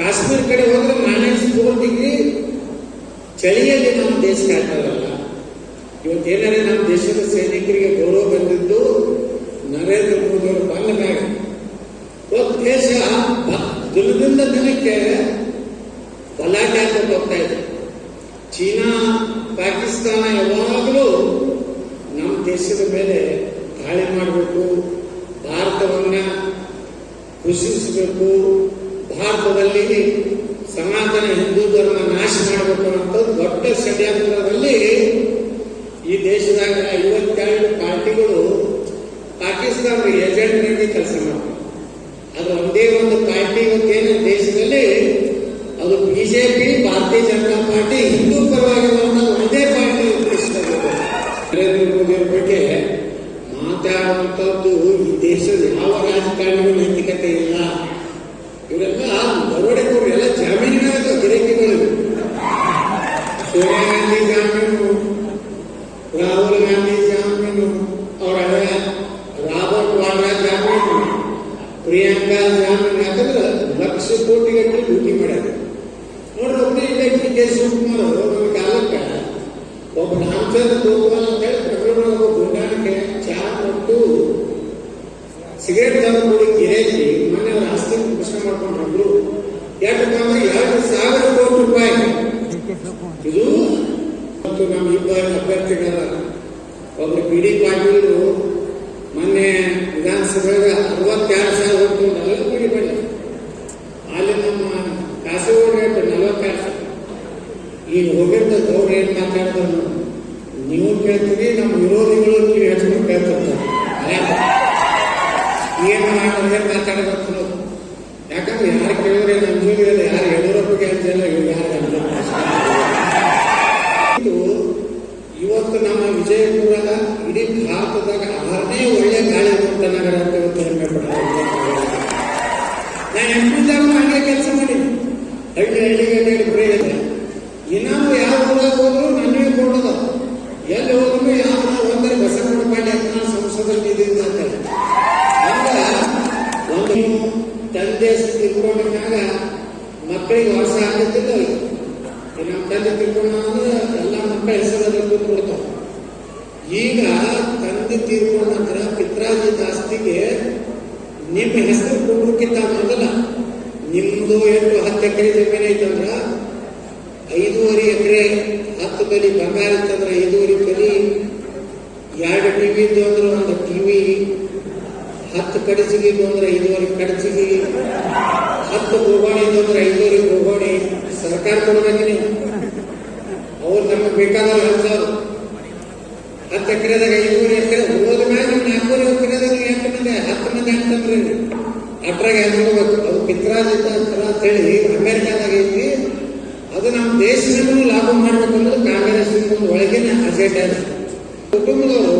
ಕಾಶ್ಮೀರ ಕಡೆ ಹೋದ್ರೆ minus four degree ಚಳಿಯಲ್ಲಿ ನಮ್ಮ ದೇಶ ಕಾಯ್ತಾರಲ್ಲ ಇವತ್ತೇನಾದ್ರೆ ನಮ್ಮ ದೇಶದ ಸೈನಿಕರಿಗೆ ಗೌರವ ಬಂದಿದ್ದು ನರೇಂದ್ರ ಮೋದಿ ಅವರು ಪಾಲನೆ ಇವತ್ತು ದೇಶ ದಿನದಿಂದ ದಿನಕ್ಕೆ ಗಲಾಟೆ ಅಂತ ಹೋಗ್ತಾ ಇದೆ. ಚೀನಾ, ಪಾಕಿಸ್ತಾನ ಯಾವಾಗಲೂ ನಮ್ಮ ದೇಶದ ಮೇಲೆ ದಾಳಿ ಮಾಡಬೇಕು, ಭಾರತವನ್ನ ಕುಸಿಸಬೇಕು ಭಾರತದಲ್ಲಿ ಸನಾತನ ಹಿಂದೂ ಧರ್ಮ ನಾಶ ಮಾಡಬೇಕು ಅಂತ ದೊಡ್ಡ ಷಡ್ಯಂತ್ರದಲ್ಲಿ ಈ ದೇಶದಾಗ ಐವತ್ತೆರಡು ಪಾರ್ಟಿಗಳು ಪಾಕಿಸ್ತಾನದ ಏಜೆಂಟ್ರಾಗಿ ಕೆಲಸ ಮಾಡ್ತಾರೆ ಅದು ಒಂದೇ ಒಂದು ಪಾರ್ಟಿ ಇವತ್ತೇನು ದೇಶದಲ್ಲಿ ಅದು ಬಿಜೆಪಿ, ಭಾರತೀಯ ಜನತಾ ಪಾರ್ಟಿ, ಹಿಂದೂ ಪರವಾಗಿರುವಂತಹ ಒಂದೇ ಪಾರ್ಟಿ. ನರೇಂದ್ರ ಮೋದಿ ಅವರ ಬಗ್ಗೆ ಮಾತಾಡುವಂತದ್ದು ಈ ದೇಶದ ಯಾವ ರಾಜಕಾರಣಿಗೂ ನೈತಿಕತೆ ಇಲ್ಲ ಇವರೆಲ್ಲ ದರೋಡೆಕೋರು ಎಲ್ಲ ಜಾಮೀನುಗಳ ಗಿರಾಕಿಗಳು ಸೋನಿಯಾ ಗಾಂಧಿ ಜಾಮೀನು, ರಾಹುಲ್ ಗಾಂಧಿ ಜಾಮೀನು, ಅವರ ರಾಬರ್ಟ್ ವಾಡ್ರಾ ಜಾಮೀನು, ಪ್ರಿಯಾಂಕಾ ಜಾಮೀನು, ಯಾಕಂದ್ರೆ ಲಕ್ಷ ಕೋಟಿಗಟ್ಟಲೆ ಲೂಟಿ ಮಾಡ್ಯಾರ ನೋಡ್ರಿ ಇಲ್ಲ ಒಬ್ಬ ರಾಮಚಂದ್ರ ಗೋಪಾಲ್ ಅಂತ ಹೇಳಿ ಪ್ರಕರಣ ಗುಂಡಾಣಿಕೆ ಚಾ ಕೊಟ್ಟು ಸಿಗರೇಟ್ ತಂದು ಕೊಡಿ ಗಿರೇಕಿ ಅವ್ರ ಆಸ್ತಿ ಪ್ರಶ್ನೆ ಮಾಡ್ಕೊಂಡ್ರು. ಯಾಕಪ್ಪ ಅಂದ್ರೆ ಎರಡು ಸಾವಿರ ಕೋಟಿ ರೂಪಾಯಿ. ಇದು ಮತ್ತು ನಮ್ಮ ಇಬ್ಬರು ಅಭ್ಯರ್ಥಿಗಳ ಒಬ್ರು ಬಿ ಡಿ ಪಾಟೀಲ್ ಮೊನ್ನೆ ವಿಧಾನಸಭೆಗ ಅರವತ್ತೆರಡು ಸಾವಿರ ಹೋಗ್ತು ಎಲ್ಲ ಬಿ ಡಿ ಅಲ್ಲಿ ನಮ್ಮ ಕಾಸರಗೋಡು ರೇಟ್ ನಲವತ್ತೆರಡು ಸಾವಿರ. ಈಗ ಹೋಗಿದ್ದ ಅವ್ರು ಏನ್ ಮಾತಾಡ್ತಾರೆ ನೀವು ಕೇಳ್ತೀರಿ, ನಮ್ಮ ವಿರೋಧಿಗಳು ಹೆಚ್ಚು ಕೇಳ್ತಾರೆ? ಏನು ಮಾತಾಡಬೇಕು. ಯಾಕಂದ್ರೆ ಯಾರು ಕೇಳಿದ್ರೆ ಅಂಜೂರಿ ಇಲ್ಲ ಯಾರು ಯಡಿಯೂರಪ್ಪಗೆ ಅಂಜಲ್ಲ ಯಾರು ಇದು ಇವತ್ತು ನಮ್ಮ ವಿಜಯಪುರ ಇಡೀ ಭಾರತದಾಗ ಆರನೇ ಒಳ್ಳೆ ಗಾಳಿ ಮುಕ್ತ ನಗರ ಅಂತ ಇವತ್ತು ಹೆಮ್ಮೆ ಪಡ್ತಾರೆ ನಾನು ಎಂಪಿದಾಗ ಹಂಗೆ ಕೆಲಸ ಮಾಡೀನಿ ಹಳ್ಳಿ ಹಳ್ಳಿಗೆ ಹೇಳಿ ಇದೆ ಇನ್ನೂ ಯಾವ ಊರಾಗ ಹೋದ್ರು ನನಗೆ ಕೊಡೋದು. ಎಲ್ಲಿ ಹೋದ್ರು ಯಾವ ಒಂದರೆ ಬಸವಣ್ಣ ಪಾಂಡೆ ಅಂತ ನಾನು ಸಂಸದಲ್ಲಿ ಇದ್ದೀನಿ ಅಂತ ಹೇಳಿ. ಹಂಗ ಒಂದು ತಂದೆ ತಿಳ್ಕೊಂಡ ಮ್ಯಾಗ ಮಕ್ಕಳಿಗೆ ವರ್ಷ ಆಗ್ತಿದ್ದಿಲ್ಲ ನಮ್ಮ ತಂದೆ ತಿಳ್ಕೊಂಡ ಅಂದ್ರೆ ಎಲ್ಲ ಮಕ್ಕಳ ಹೆಸರಲ್ಲಿ ಕೂತ್ಕೊಡ್ತಾವ ಈಗ ತಂದೆ ತೀರ್ಕೊಂಡ ನಂತರ ಪಿತ್ರಾಜಿ ಜಾಸ್ತಿಗೆ ನಿಮ್ಮ ಹೆಸರು ಕೊಡೋಕ್ಕಿಂತ ಮೊದಲ ನಿಮ್ದು ಎಂಟು ಹತ್ತು ಎಕರೆ ಜಮೀನು ಐತಂದ್ರ ಐದೂವರೆ ಎಕರೆ ಹತ್ತು ಬಲಿ ಬಂಗಾರ ಇತ್ತಂದ್ರೆ ಐದೂವರೆ ಬಲಿ ಎರಡು ಟಿವಿ ಇದ್ದು ಅಂದ್ರೆ ಒಂದು ಟಿವಿ ಹತ್ತು ಕಡಚಿಗೆ ಅಂದ್ರೆ ಐದುವರೆ ಕಡಚಿಗೆ, ಹತ್ತು ಗೋಗಾಣಿ ಇದು ಅಂದ್ರೆ ಐದುವರೆ ಗೋಗಾಣಿ ಸರ್ಕಾರ ಕೊಡ್ಬೇಕು ನೀವು ಅವ್ರು ನಮಗೆ ಬೇಕಾದವ್ರು ಹಂಚವ್ರು ಹತ್ತು ಎಕರೆದಾಗ ಐದುವರೆ ಎಕರೆ. ಹೋದ ಮೇಲೆ ನಾಲ್ಕೂವರೆ ಎಕರೆದಾಗ ಎಂಟು ಮಂದಿ ಹತ್ತು ಮಂದಿ ಅಂತಂದ್ರೆ ಅಟ್ರಾಗ ಹೆಂಗ್ಬೇಕು ಅದು ಪಿತ್ರಾಜಿತ ಅಂತ ಹೇಳಿ ಅಮೆರಿಕಾದಾಗ ಐತಿ. ಅದು ನಮ್ಮ ದೇಶದಲ್ಲೂ ಲಾಭ ಮಾಡ್ಬೇಕಂದ್ರೆ ಕಾಂಗ್ರೆಸ್ ಒಳಗಿನ ಅಜೆಂಡಾ ಕುಟುಂಬದವರು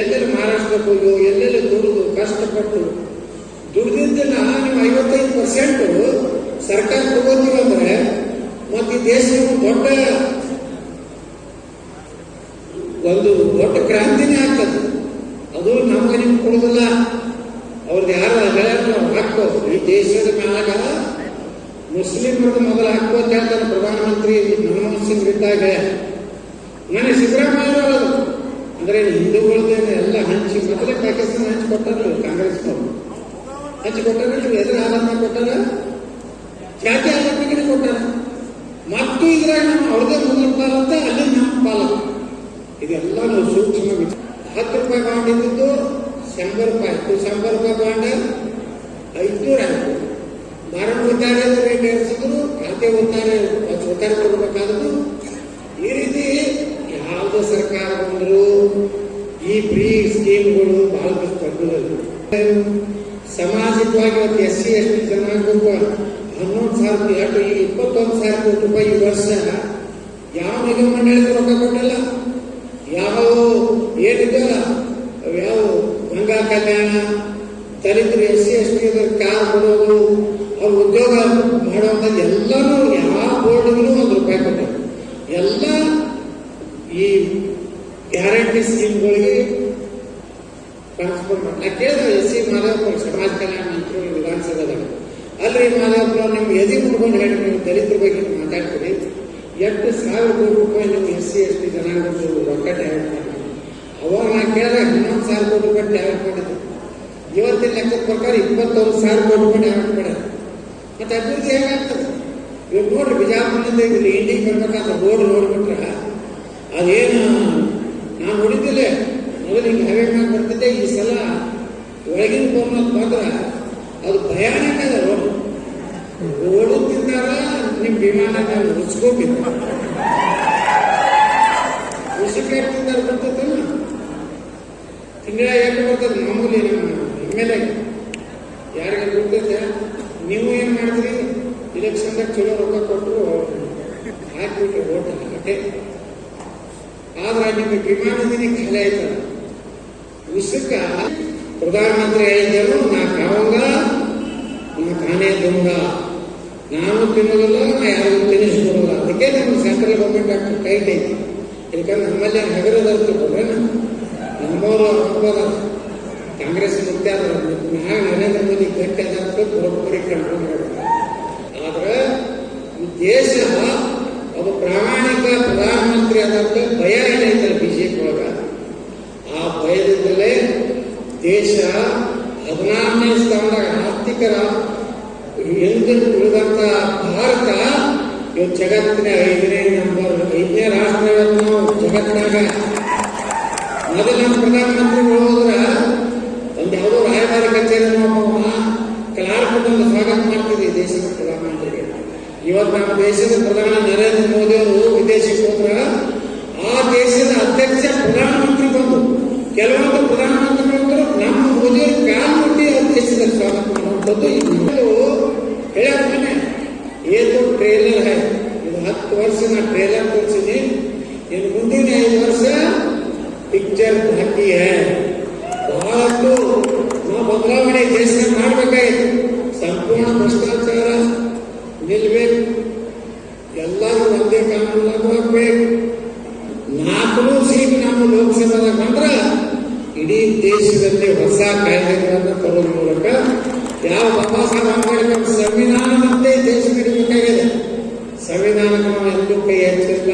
ಎಲ್ಲೆಲ್ಲಿ ಮಹಾರಾಷ್ಟ್ರಕ್ಕೆ ಹೋಗೋ ಎಲ್ಲೆಲ್ಲಿ ದುಡಿದು ಕಷ್ಟಪಟ್ಟು. ದುಡಿದಿದ್ದನ್ನ ನೀವು ಐವತ್ತೈದು ಪರ್ಸೆಂಟ್ ಸರ್ಕಾರ ತಗೋತೀವಂದ್ರೆ ಮತ್ತೆ ಈ ದೊಡ್ಡ ಒಂದು ದೊಡ್ಡ ಕ್ರಾಂತಿನೇ ಆಗ್ತದೆ. ಅದು ನಮ್ಗೆ ನಿಮ್ಗೆ ಕೊಡೋದಿಲ್ಲ. ಅವ್ರದ್ದು ಯಾರು ನಾವು ಹಾಕೋ ಈ ದೇಶದ ಮ್ಯಾಗ ಮುಸ್ಲಿಮರದ್ದು ಮೊದಲು ಹಾಕೋ ಅಂತ ಹೇಳ್ತಾರೆ ಪ್ರಧಾನಮಂತ್ರಿ ಮನಮೋಹನ್ ಸಿಂಗ್ ಇದ್ದಾಗ. ನನಗೆ ಸಿದ್ದರಾಮಯ್ಯ ಅಂದ್ರೆ ಹಿಂದೂಗಳದ್ದೇನೆ ಎಲ್ಲ ಹಂಚಿ ಮೊದಲೇ ಪಾಕಿಸ್ತಾನ ಹಂಚಿ ಕೊಟ್ಟಾರ ಕಾಂಗ್ರೆಸ್ನವರು ಹಂಚಿ ಕೊಟ್ಟಾರ ನೀವು ಎದುರು ಆಧಾರ ಕೊಟ್ಟಾರ ಜಾತಿ ಆಧಾರ ಕೊಟ್ಟಾರ. ಮತ್ತು ಇದ್ರಾಗ ನಮ್ಮ ಅವ್ರದೇ ಮೊದಲ ಪಾಲ ಅಂತ ಅಲ್ಲಿ ನಮ್ಮ ಪಾಲ ಇದೆಲ್ಲ ನಾವು ಸೂಕ್ಷ್ಮ ವಿಚಾರ. ಹತ್ತು ರೂಪಾಯಿ ಬಾಂಡ್ ಇದ್ದಿದ್ದು ಶಂಬರ್ ರೂಪಾಯಿ ಇತ್ತು ಶಂಬರ್ ರೂಪಾಯಿ ಬಾಂಡ್ ಐದ್ನೂರ ಆಯ್ತು ಮಾರಾಟ ಒತ್ತಾರೆ ರೇಟ್ ಏರಿಸಿದ್ರು, ಖಾತೆ ಒತ್ತಾರೆ ಒತ್ತಾರೆ ಕೊಡ್ಬೇಕಾದ್ರು ಈ ರೀತಿ ಯಾವುದೇ ಸರ್ಕಾರ ಬಂದರೂ ಈ ಫ್ರೀ ಸ್ಕೀಮ್ಗಳು ಬಹಳ ತಗ್ಗುದಲ್ಲ ಸಾಮಾಜಿಕವಾಗಿ ಒಂದು ಎಸ್ ಸಿ, ಎಸ್ ಟಿ ಜನಾಂಗಕ್ಕೆ ಹನ್ನೊಂದು ಸಾವಿರದ ಎರಡು ಇಪ್ಪತ್ತೊಂದು ಸಾವಿರ ರೂಪಾಯಿ ಈ ವರ್ಷ ಯಾವ ನಿಗಮ ಮಂಡಳಿಗೆ ರೊಕ್ಕ ಕೊಟ್ಟಲ್ಲ? ಯಾವ ಏನಿದೆಯಲ್ಲ ಯಾವ ಗಂಗಾ ಕಲ್ಯಾಣ, ದಲಿತರು, S C, S T car ಕೊಡೋದು, ಅವ್ರು ಉದ್ಯೋಗ ಮಾಡುವಂಥದ್ದು ಎಲ್ಲರೂ ಯಾವ ಬೋರ್ಡ್ಗೂ ಒಂದು ರೂಪಾಯಿ ಕೊಟ್ಟರು ಎಲ್ಲ ಈ ಗ್ಯಾರಂಟಿ ಸ್ಕೀಮ್ಗಳಿಗೆ ಟ್ರಾನ್ಸ್ಫರ್ ಮಾಡಿ ನಾ ಕೇಳಿದೆ ಎಸ್ ಸಿ ಮಾದಾಪುರ ಸಮಾಜ ಕಲ್ಯಾಣ ಮಂತ್ರಿ ವಿಧಾನಸಭೆದಾಗ ಅಲ್ಲಿ ಮಾದಾಪುರ ನಿಮ್ಗೆ ಎದಿ ಮುಡ್ಕೊಂಡು ಹೇಳಿ ನೀವು ದಲಿತರ ಬಗ್ಗೆ ಮಾತಾಡ್ತೀರಿ. ಎಂಟು ಸಾವಿರ ರೂಪಾಯಿ ನಿಮ್ಗೆ ಎಸ್ ಸಿ, ಎಸ್ ಟಿ ಜನಾಂಗದ ರೊಕ್ಕ ಡೈವರ್ಟ್ ಮಾಡಿ ಅವಾಗ ನಾ ಕೇಳಿದಾಗ ಹನ್ನೊಂದು ಸಾವಿರ ಕೋಟಿ ರೂಪಾಯಿ ಡೈವರ್ಟ್ ಮಾಡಿದ್ರು ಇವತ್ತಿನ ಲೆಕ್ಕದ ಪ್ರಕಾರ ಇಪ್ಪತ್ತೊಂದು ಸಾವಿರ ಕೋಟಿ ರೂಪಾಯಿ ಡೈವರ್ಟ್ ಮಾಡಿದ್ರು ಮತ್ತೆ ಅಭಿವೃದ್ಧಿ ಹೇಗಾಗ್ತದೆ? ಇವಾಗ ನೋಡ್ರಿ ಬಿಜಾಪುರದಿಂದ ಇಲ್ಲಿ ಇಂಡಿಗೆ ಬರ್ಬೇಕಾದ್ರೆ ರೋಡ್ ನೋಡ್ಬಿಟ್ರೆ ಅದೇನು? ನಾನು ನೋಡಿದ್ದಿಲ್ಲ ಮೊದಲು ಹಿಂಗೆ ಹೈವೇ ಮ್ಯಾಗ ಬರ್ತಿದ್ದೆ ಈ ಸಲ ಒಳಗಿನ ಬೋರ್ನತ್ ಮಾತ್ರ ಅದು ಭಯಾನಕ ಅದ ರೋಡ್ ಓಡುತ್ತಿದ್ದಾರ? ನಿಮ್ಮ ವಿಮಾನ ನಾವು ಉಚ್ಕೋಬೇಕು ಉಸಿಕೆ ಇರ್ತಿದ್ದಾರೆ ಬರ್ತದಲ್ಲ ತಿಂಗಳ ಎಷ್ಟು ಬರ್ತದೆ? ಮಾಮೂಲಿ ನಮ್ಮ ಎಂ ಎಲ್ ಎ. ಯಾರಿಗೆ ಗೊತ್ತೈತೆ ನೀವು ಏನು ಮಾಡಿದ್ರಿ? ಇಲೆಕ್ಷನ್ದಾಗ ಚಲೋ ರೊಕ್ಕ ಕೊಟ್ಟರು ಹಾಕ್ಬಿಟ್ಟು ಓಟ್ ಅಷ್ಟೇ ಆದ್ರೆ ನಿಮಗೆ ವಿಮಾನದಿನ ಖಾಲಿ ಆಯ್ತಲ್ಲ ಉಸುಕ ಪ್ರಧಾನಮಂತ್ರಿ ಹೇಳಿದ್ದರು ನಾ ಕಾವಂಗ, ನಮ್ಮ ತಾನೇ ದೊಂಗ. ನಾನು ತಿನ್ನೋದಿಲ್ಲ, ನಾ ಯಾರಿಗೂ ತಿನ್ನಿಸ್ಕೊಡಲ್ಲ ಅದಕ್ಕೆ ನಮ್ಮ ಸೆಂಟ್ರಲ್ ಗೌರ್ಮೆಂಟ್ ಅಷ್ಟು ಟೈಟ್ ಐತಿ. ಯಾಕಂದ್ರೆ ನಮ್ಮಲ್ಲಿ ನಗರದ ತಗೊಂಡ್ರೆ ನಮ್ಮವರು ಅನುಭವ ಕಾಂಗ್ರೆಸ್ ಮುಖ್ಯ ಆದ್ರೆ ಮ್ಯಾಗ ನರೇಂದ್ರ ಮೋದಿ ಗಟ್ಟಿ ಅದಂತ ಬರೋಬ್ಬರಿ ಕಂಟ್ರೋಲ್ ಆದ್ರೆ ಈ ದೇಶ ಪ್ರಾಮಾಣಿಕ ಪ್ರಧಾನಮಂತ್ರಿ ಆದಂತ ಭಯ ಏನೈತಲ್ಲ ಬಿಜೆಪಿ ಒಳಗ. ಆ ಭಯದಿಂದಲೇ ದೇಶ ಹದಿನಾರನೇ ಸ್ಥಾನದಾಗ ಆರ್ಥಿಕರ ಎಂದು ಉಳಿದಂತ ಭಾರತ ಇವತ್ತು ಜಗತ್ತಿನ ಐದನೇ ನಂಬರ್ ಐದನೇ ರಾಷ್ಟ್ರ ಇವತ್ತು ನಾವು ಜಗತ್ತಿನಾಗ. ಮೊದಲ ಪ್ರಧಾನಮಂತ್ರಿಗಳು ಹೋದ್ರ ಒಂದು ಯಾವುದೋ ರಾಯಭಾರಿ ಕಚೇರಿ ಕ್ಲಾರ್ಕ್ ಬಂದು ಸ್ವಾಗತ ಮಾಡ್ತಿದ್ವಿ ದೇಶದ ಪ್ರಧಾನಮಂತ್ರಿಗೆ. ಇವತ್ತು ನಮ್ಮ ದೇಶದ ಪ್ರಧಾನ ನರೇಂದ್ರ ಮೋದಿ ಅವರು ವಿದೇಶಕ್ಕೆ ಹೋದ್ರ ಆ ದೇಶದ ಅಧ್ಯಕ್ಷ ಪ್ರಧಾನಮಂತ್ರಿ ಬಂದು, ಕೆಲವೊಂದು ಪ್ರಧಾನಮಂತ್ರಿಗಳು ನಮ್ಮ ಮೋದಿ ಕಾಲ್ ಮುಟ್ಟಿ ಆ ದೇಶದ ಸ್ವಾಗತ ಮಾಡುವಂಥದ್ದು ಏನು ಟ್ರೇಲರ್ ಹೈ. ಇದು ಹತ್ತು ವರ್ಷ ನಾ ಟ್ರೇಲರ್ ತೋರಿಸಿನಿ. ಇನ್ನು ಮುಂದಿನ ಐದು ವರ್ಷ ಪಿಕ್ಚರ್ ಹಾಕಿ ಹೈ. ಬಹಳಷ್ಟು ನಾವು ಬದಲಾವಣೆ ದೇಶ ಮಾಡಬೇಕಾಯಿತು. ಸಂಪೂರ್ಣ ಭ್ರಷ್ಟಾಚಾರ ನಿಲ್ಬೇಕು. ಎಲ್ಲರೂ ಒಂದೇ ಕಾನೂನು ಆಗ್ಬೇಕು ನಾಲ್ಕು ಸೀಟ್ ನಮ್ಮ ಲೋಕಸಭಾದಾಗ ಬಂದ್ರೆ ಇಡೀ ದೇಶದಲ್ಲಿ ಹೊಸ ಕಾಯ್ದೆಗಳನ್ನು ತರೋದ್ರ ಮೂಲಕ ಯಾವ ಬಾಬಾ ಸಾಹೇಬ್ ಅಂಬೇಡ್ಕರ್ ಸಂವಿಧಾನದಂತೆ ದೇಶ ನಡಿಬೇಕಾಗಿದೆ ಸಂವಿಧಾನಕ್ಕೆ ನಾವು ಎಂದೂ ಕೈ ಹೆಚ್ಚಿಲ್ಲ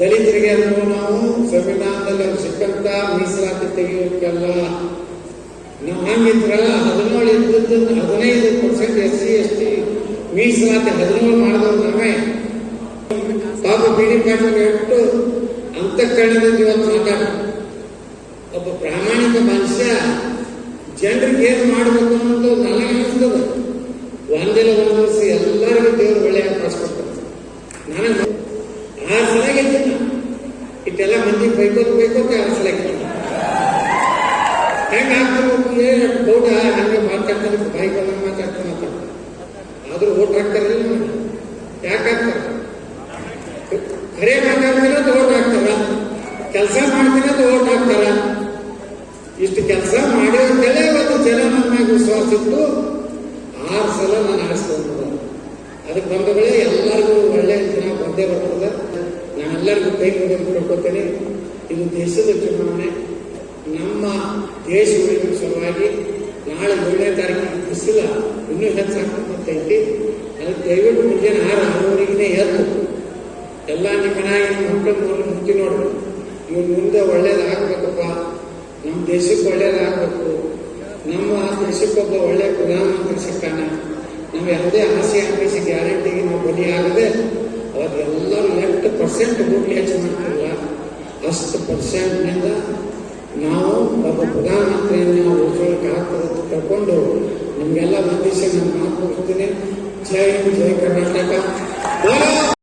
ದಲಿತರಿಗೆ ಅನ್ನೋ ನಾವು ಸಂವಿಧಾನದಲ್ಲಿ ಸಿಕ್ಕಂತ ಮೀಸಲಾತಿ ತೆಗೆಯೋಕ್ಕಲ್ಲ. ನಾವು ಹಂಗಿದ್ರಲ್ಲ? ಹದಿನೇಳು ಇದ್ದದ್ದು ಹದಿನೈದು percent S C S T ಮೀಸಲಾತಿ ಹದಿನೇಳು ಮಾಡಿದವ್ರೆ ನಾವೇ ಬಿ ಬಿಡಿ ಪಾಟೀಲ್ ಎಷ್ಟು ಅಂತಃಕರಣದಲ್ಲಿ ಇವತ್ತು ಮಾತಾಡ ಒಬ್ಬ ಪ್ರಾಮಾಣಿಕ ಮನುಷ್ಯ ಜನರಿಗೆ ಏನು ಮಾಡಬೇಕು ಅನ್ನೋದು ನನಗೆ ಅನಿಸ್ತದೆ ಒಂದಿಲ್ಲ ಒಂದು ವರ್ಷ ಎಲ್ಲರಿಗೂ ದೇವರು ಒಳ್ಳೆಯ ಅವಕಾಶ ಕೊಡ್ತಾರೆ ನನಗೆ ಆ ಸಲ ಇಟ್ಟೆಲ್ಲ ಮಂದಿ ಬೈಕೋತ್ ಬೈಕೋತ ಆರು ಸಲ ಗೆದ್ದಿಲ್ಲ ಹೆಂಗ ಆಗ್ತಿರ್ಬೇಕು? ಏನು ಗೌಡ ಹಂಗೆ ಮಾತಾಡ್ತಾರೆ ಮಾತಾಡ್ತಾನೆ ಯಾಕಂತ? ಹಾಕ್ತಾರಲ್ಲ ನೋಡಿ ಯಾಕೆ ಹಾಕ್ತಾರೆ ಖರೆ ಮಾತಾಡ್ತೀರ ಓಟ್ ಹಾಕ್ತಾರ. ಕೆಲಸ ಮಾಡ್ತೀರ ಓಟ್ ಹಾಕ್ತಾರ. ಇಷ್ಟು ಕೆಲಸ ಮಾಡಿದಂತೆಲ್ಲ ಇವತ್ತು ಜನ ನನ್ನ ಮ್ಯಾಗ ವಿಶ್ವಾಸ ಇತ್ತು ಆರು ಸಲ ನಾನು ಆರಿಸ್ಕೊಂಡು ಅದಕ್ಕೆ ಬಂದಗಳೇ ಎಲ್ಲರಿಗೂ ಒಳ್ಳೆಯ ದಿನ ಬಂದೇ ಬರ್ತದೆ. ನಾನೆಲ್ಲರಿಗೂ ಕೈ ಮುಗಿದು ಕೊಡ್ಕೋತೇನೆ ಇದು ದೇಶದ ಚುನಾವಣೆ. ನಮ್ಮ ದೇಶ ಉಳಿದ ಸಲುವಾಗಿ ನಾಳೆ ಏಳನೇ ತಾರೀಕು ಬಿಸಿಲ ಇನ್ನೂ ಹೆಚ್ಚಾಗ್ತೈತಿ ಅದಕ್ಕೆ ದಯವಿಟ್ಟು ಮುಂಜಾನೆ ಆರು ಆರೂವರೆಗೆ ಎದ್ದು ಎಲ್ಲ ನಿಮ್ಮನಾಗಿ ಮಕ್ಕಳು ನೋಡಿ ಮುಟ್ಟಿ ನೋಡ್ರಿ. ಇವ್ನ ಮುಂದೆ ಒಳ್ಳೇದಾಗಬೇಕಪ್ಪ. ನಮ್ಮ ದೇಶಕ್ಕೆ ಒಳ್ಳೇದಾಗಬೇಕು. ನಮ್ಮ ದೇಶಕ್ಕೊಬ್ಬ ಒಳ್ಳೆ ಪ್ರಧಾನಮಂತ್ರಿ ಸಿಕ್ಕಾನ ನಾವು ಯಾವುದೇ ಆಸೆ ಅಪೇಕ್ಷೆ ಗ್ಯಾರಂಟಿಗೆ ನಾವು ಬಲಿಯಾಗದೆ ಅವತ್ತೆಲ್ಲರೂ ಎಷ್ಟು ಪರ್ಸೆಂಟ್ ದುಡ್ಡು ಹೆಚ್ಚು ಮಾಡ್ತಿಲ್ಲ ಅಷ್ಟು ಪರ್ಸೆಂಟ್ನಿಂದ ನಾವು ಒಬ್ಬ ಪ್ರಧಾನಮಂತ್ರಿಯನ್ನು ಆಗ್ತದೆ ಅಂತ ತಿಳ್ಕೊಂಡು ನಿಮಗೆಲ್ಲ ಬಂದಿಸಿ ನಾನು ಮಾತು ಮುಗಿಸ್ತೀನಿ ಜೈ ಜೈ ಕರ್ನಾಟಕ.